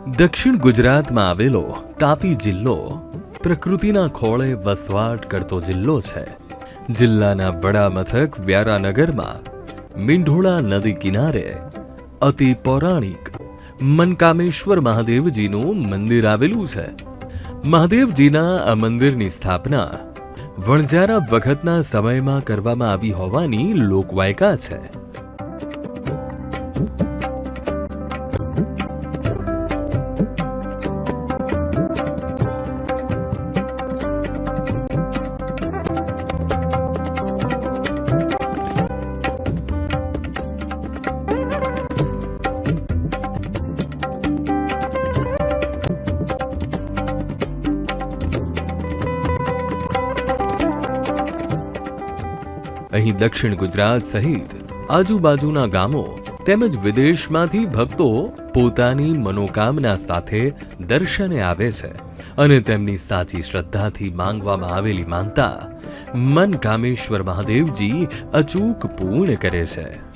દક્ષિણ ગુજરાતમાં આવેલો તાપી જિલ્લો પ્રકૃતિના ખોળે વસવાટ કરતો જિલ્લો છે. જિલ્લાના વડા મથક વ્યારાનગરમાં મીંઢોળા નદી કિનારે અતિ પૌરાણિક મનકામેશ્વર મહાદેવજીનું મંદિર આવેલું છે. મહાદેવજીના આ મંદિરની સ્થાપના વણજારા વખતના સમયમાં કરવામાં આવી હોવાની લોકવાયકા છે. અહીં દક્ષિણ ગુજરાત સહિત આજુબાજુના ગામો તેમજ વિદેશમાંથી ભક્તો પોતાની મનોકામના સાથે દર્શને આવે છે અને તેમની સાચી શ્રદ્ધાથી માંગવામાં આવેલી માનતા મન કામેશ્વર મહાદેવજી અચૂક પૂર્ણ કરે છે.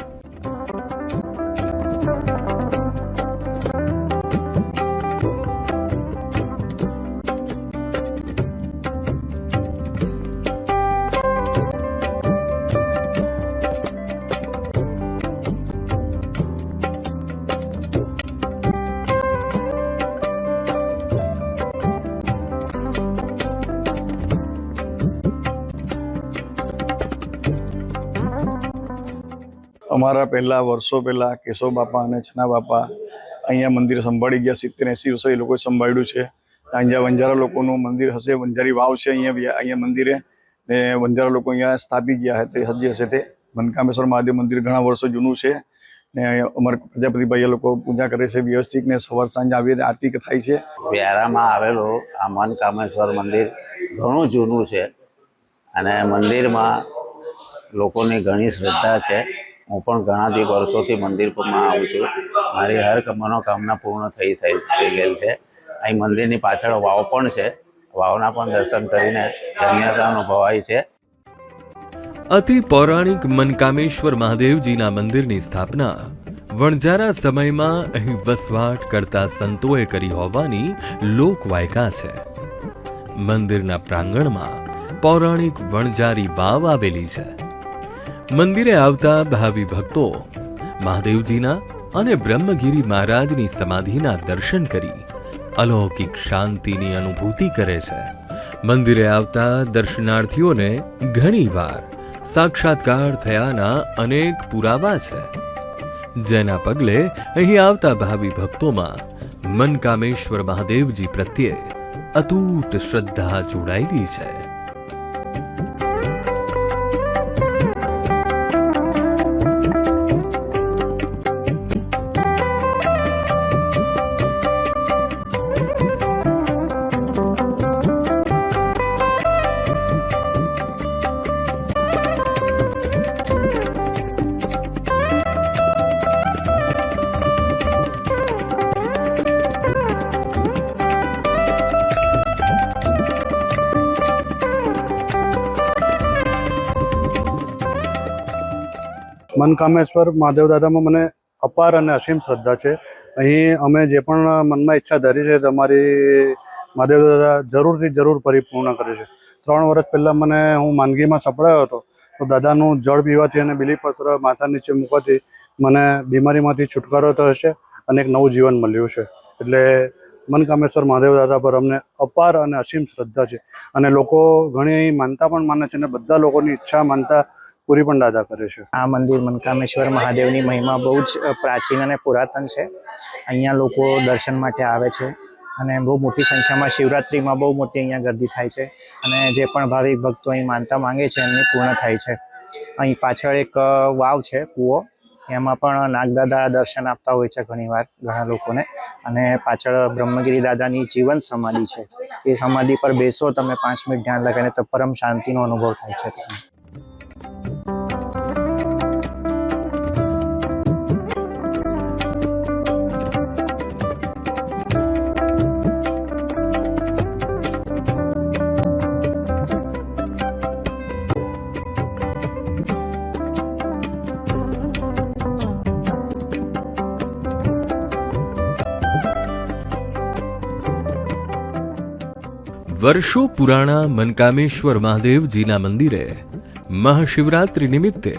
અમારા પહેલાં વર્ષો પહેલાં કેશવ બાપા અને છના બાપા અહીંયા મંદિર સંભાળી ગયા. સિત્તેર એંસી વર્ષે એ લોકોએ સંભાળ્યું છે. અહીંયા વંજારા લોકોનું મંદિર હશે, વંજારી વાવ છે અહીંયા અહીંયા મંદિરે. ને વંજારા લોકો અહીંયા સ્થાપી ગયા હતા હજી હશે તે. મનકામેશ્વર મહાદેવ મંદિર ઘણા વર્ષો જૂનું છે. ને અમારા પ્રજાપતિભાઈ લોકો પૂજા કરે છે વ્યવસ્થિત ને સવાર સાંજ આવીને આરતી થાય છે. વ્યારામાં આવેલું આ મનકામેશ્વર મંદિર ઘણું જૂનું છે. અને મંદિરમાં લોકોની ઘણી શ્રદ્ધા છે. હું પણ ઘણા દી વર્ષોથી મંદિરમાં આવું છું. મારી હર મનોકામના પૂર્ણ થઈ થઈ થઈ ગયેલ છે. અહીં મંદિરની પાછળ વાવ પણ છે. વાવના પણ દર્શન કરીને ધન્યતા અનુભવાય છે. અતિ પૌરાણિક મનકામેશ્વર મહાદેવજીના મંદિરની સ્થાપના વણઝારા સમયમાં અહીં વસવાટ કરતા સંતોએ કરી હોવાની લોકવાયકા છે. મંદિરના પ્રાંગણમાં પૌરાણિક વણઝારી વાવ આવેલી છે. મંદિરે આવતા ભાવિ ભક્તો મહાદેવજીના અને બ્રહ્મગીરી મહારાજની સમાધિના દર્શન કરી અલૌકિક શાંતિની અનુભૂતિ કરે છે. મંદિરે આવતા દર્શનાર્થીઓને ઘણીવાર સાક્ષાત્કાર થયાના અનેક પુરાવા છે. જેના પગલે અહીં આવતા ભાવિ ભક્તોમાં મનકામેશ્વર મહાદેવજી પ્રત્યે અતૂટ શ્રદ્ધા જોડાયેલી છે. મનકામેશ્વર મહાદેવ દાદામાં મને અપાર અને અસીમ શ્રદ્ધા છે. અહીં અમે જે પણ મનમાં ઈચ્છા ધરી છે તમારી મહાદેવ દાદા જરૂરથી જરૂર પરિપૂર્ણ કરે છે. ત્રણ વર્ષ પહેલાં મને હું માંદગીમાં સપડાયો હતો, તો દાદાનું જળ પીવાથી અને બિલીપત્ર માથા નીચે મૂકવાથી મને બીમારીમાંથી છુટકારો થયો છે અને એક નવું જીવન મળ્યું છે. એટલે મનકામેશ્વર મહાદેવ દાદા પર અમને અપાર અને અસીમ શ્રદ્ધા છે. અને લોકો ઘણી માનતા પણ માને છે અને બધા લોકોની ઈચ્છા માનતા પૂરી પણ દાદા કરે છે. આ મંદિર મનકામેશ્વર મહાદેવની મહિમા બહુ જ પ્રાચીન અને પુરાતન છે. અહીંયા લોકો દર્શન માટે આવે છે અને બહુ મોટી સંખ્યામાં શિવરાત્રિમાં બહુ મોટી અહીંયા ગર્દી થાય છે અને જે પણ ભાવિક ભક્તો અહીં માનતા માંગે છે એમની પૂર્ણ થાય છે. અહીં પાછળ એક વાવ છે, કૂવો. એમાં પણ નાગદાદા દર્શન આપતા હોય છે ઘણીવાર ઘણા લોકોને અને પાછળ બ્રહ્મગીરી દાદાની જીવંત સમાધિ છે. એ સમાધિ પર બેસો, તમે પાંચ મિનિટ ધ્યાન લગાવીને તો પરમ શાંતિનો અનુભવ થાય છે તમને. વર્ષો પુરાણા મનકામેશ્વર મહાદેવજીના મંદિરે મહાશિવરાત્રિ નિમિત્તે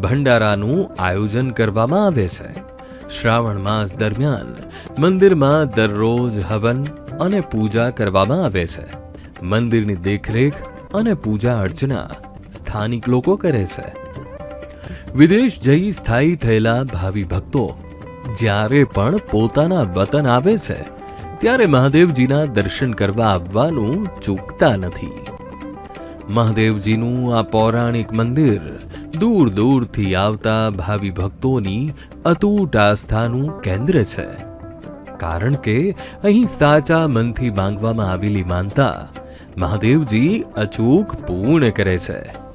ભંડારાનું આયોજન કરવામાં આવે છે. શ્રાવણ માસ દરમિયાન મંદિરમાં દરરોજ હવન અને પૂજા કરવામાં આવે છે. મંદિરની દેખરેખ અને પૂજા અર્ચના સ્થાનિક લોકો કરે છે. વિદેશ જઈ સ્થાયી થયેલા ભાવિ ભક્તો જ્યારે પણ પોતાના વતન આવે છે ત્યારે મહાદેવજીના દર્શન કરવા આવવાનું ચૂકતા નથી. મહાદેવજીનું આ પૌરાણિક મંદિર દૂર દૂરથી આવતા ભાવિ ભક્તોની અતૂટ આસ્થાનું કેન્દ્ર છે. કારણ કે અહીં સાચા મનથી માંગવામાં આવેલી માનતા મહાદેવજી અચૂક પૂર્ણ કરે છે.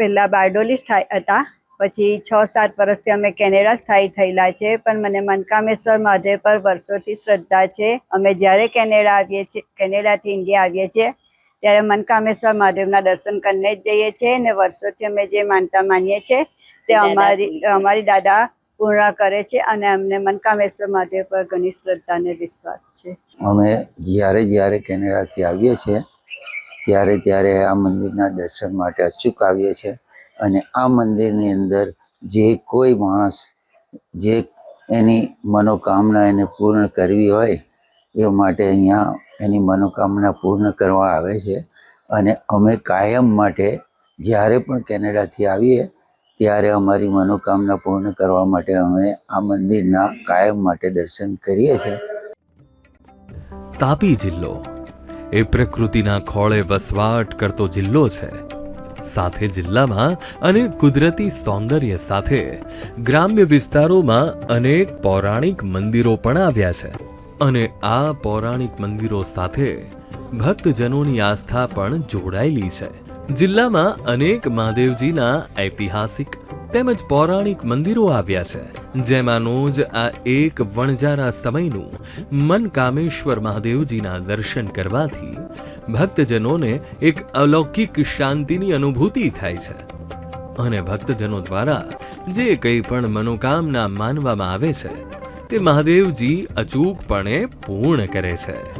પહેલાં બારડોલી સ્થાયી હતા. પછી છ સાત વર્ષથી અમે કેનેડા સ્થાયી થયેલા છે પણ મને મનકામેશ્વર મહાદેવ પર વર્ષોથી શ્રદ્ધા છે. અમે જ્યારે કેનેડા આવીએ છીએ કેનેડાથી ઇન્ડિયા આવીએ છીએ ત્યારે મનકામેશ્વર મહાદેવના દર્શન કરીને જ જઈએ છીએ અને વર્ષોથી અમે જે માનતા માનીએ છીએ તે અમારી અમારી દાદા પૂર્ણ કરે છે અને અમને મનકામેશ્વર મહાદેવ પર ઘણી શ્રદ્ધા અને વિશ્વાસ છે. અમે જ્યારે જ્યારે કેનેડાથી આવીએ છીએ ત્યારે ત્યારે આ મંદિરના દર્શન માટે અચૂક આવીએ છીએ અને આ મંદિરની અંદર જે કોઈ માણસ જે એની મનોકામના એને પૂર્ણ કરવી હોય એ માટે અહીંયા એની મનોકામના પૂર્ણ કરવા આવે છે. અને અમે કાયમ માટે જ્યારે પણ કેનેડાથી આવીએ ત્યારે અમારી મનોકામના પૂર્ણ કરવા માટે અમે આ મંદિરના કાયમ માટે દર્શન કરીએ છીએ. તાપી જિલ્લો એ પ્રકૃતિના ખોળે વસવાટ કરતો જિલ્લો છે. સાથે જિલ્લામાં અનેક કુદરતી સૌંદર્ય સાથે ગ્રામ્ય વિસ્તારોમાં અનેક પૌરાણિક મંદિરો પણ આવ્યા છે. અને આ પૌરાણિક મંદિરો સાથે ભક્તજનોની આસ્થા પણ જોડાયેલી છે. જિલ્લામાં અનેક મહાદેવજીના ઐતિહાસિક તેમજ પૌરાણિક મંદિરો આવ્યા છે. જેમાંનું જ આ એક વણજારા સમયનું મનકામેશ્વર મહાદેવજીના દર્શન કરવાથી ભક્તજનોને એક અલૌકિક શાંતિની અનુભૂતિ થાય છે. અને ભક્તજનો દ્વારા જે કંઈ પણ મનોકામના માનવામાં આવે છે, તે મહાદેવજી અચૂકપણે પૂર્ણ કરે છે.